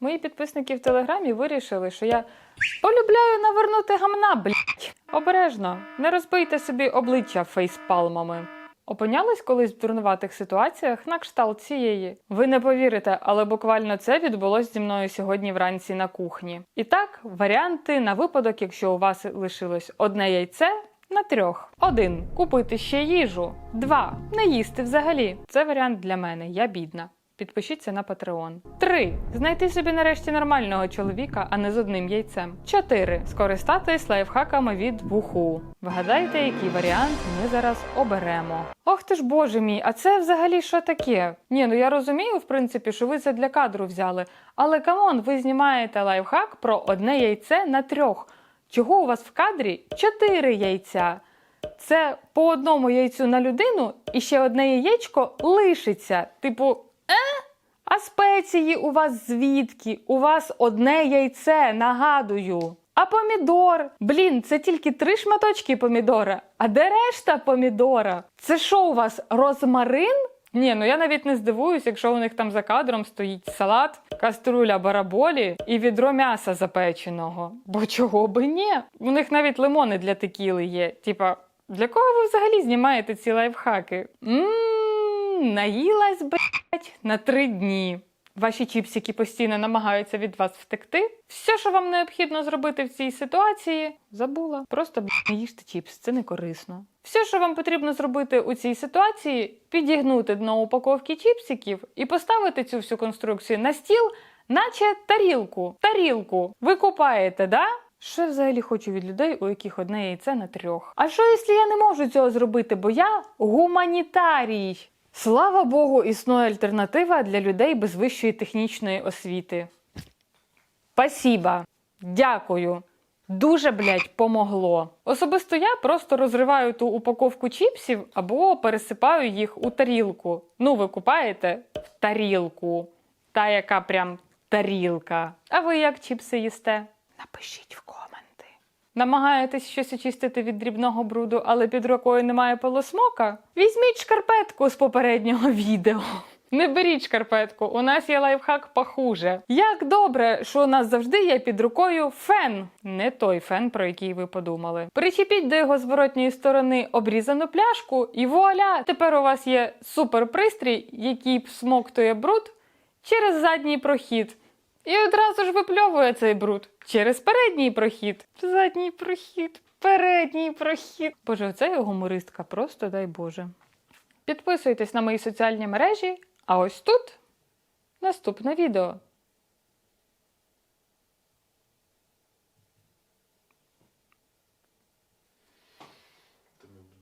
Мої підписники в телеграмі вирішили, що я полюбляю навернути гамна, блять. Обережно, не розбийте собі обличчя фейспалмами. Опинялись колись в дурнуватих ситуаціях на кшталт цієї. Ви не повірите, але буквально це відбулось зі мною сьогодні вранці на кухні. І так, варіанти на випадок, якщо у вас лишилось одне яйце. На трьох. Один. Купити ще їжу. Два. Не їсти взагалі. Це варіант для мене. Я бідна. Підпишіться на Patreon. 3. Знайти собі нарешті нормального чоловіка, а не з одним яйцем. 4. Скористатись лайфхаками від вуху. Вгадайте, який варіант ми зараз оберемо. Ох ти ж боже мій, а це взагалі що таке? Ні, ну я розумію, в принципі, що ви це для кадру взяли. Але камон, ви знімаєте лайфхак про одне яйце на трьох. Чого у вас в кадрі чотири яйця? Це по одному яйцю на людину і ще одне яєчко лишиться. Типу? А спеції у вас звідки? У вас одне яйце, нагадую. А помідор? Блін, це тільки три шматочки помідора. А де решта помідора? Це що у вас розмарин? Ні, ну я навіть не здивуюсь, якщо у них там за кадром стоїть салат, каструля бараболі і відро м'яса запеченого. Бо чого би ні? У них навіть лимони для текіли є. Типа, для кого ви взагалі знімаєте ці лайфхаки? Ммм, наїлась, блять, на три дні. Ваші чіпсики постійно намагаються від вас втекти. Все, що вам необхідно зробити в цій ситуації, забула. Просто б, не їжте чіпс, це не корисно. Все, що вам потрібно зробити у цій ситуації, підігнути дно упаковки чіпсиків і поставити цю всю конструкцію на стіл, наче тарілку. Тарілку. Ви купаєте, да? Що я взагалі хочу від людей, у яких одне яйце на трьох? А що, якщо я не можу цього зробити, бо я гуманітарій? Слава Богу, існує альтернатива для людей без вищої технічної освіти. Спасіба. Дякую. Дуже, блядь, помогло. Особисто я просто розриваю ту упаковку чіпсів або пересипаю їх у тарілку. Ну, ви купаєте в тарілку. Та, яка прям тарілка. А ви як чіпси їсте? Напишіть в коменти. Намагаєтесь щось очистити від дрібного бруду, але під рукою немає полосмока? Візьміть шкарпетку з попереднього відео. Не беріть шкарпетку, у нас є лайфхак похуже. Як добре, що у нас завжди є під рукою фен, не той фен, про який ви подумали. Причепіть до його зворотньої сторони обрізану пляшку, і вуаля! Тепер у вас є суперпристрій, який всмоктує бруд через задній прохід. І одразу ж випльовує цей бруд через передній прохід. Задній прохід, передній прохід. Боже, оце я гумористка, просто дай Боже. Підписуйтесь на мої соціальні мережі, а ось тут наступне відео.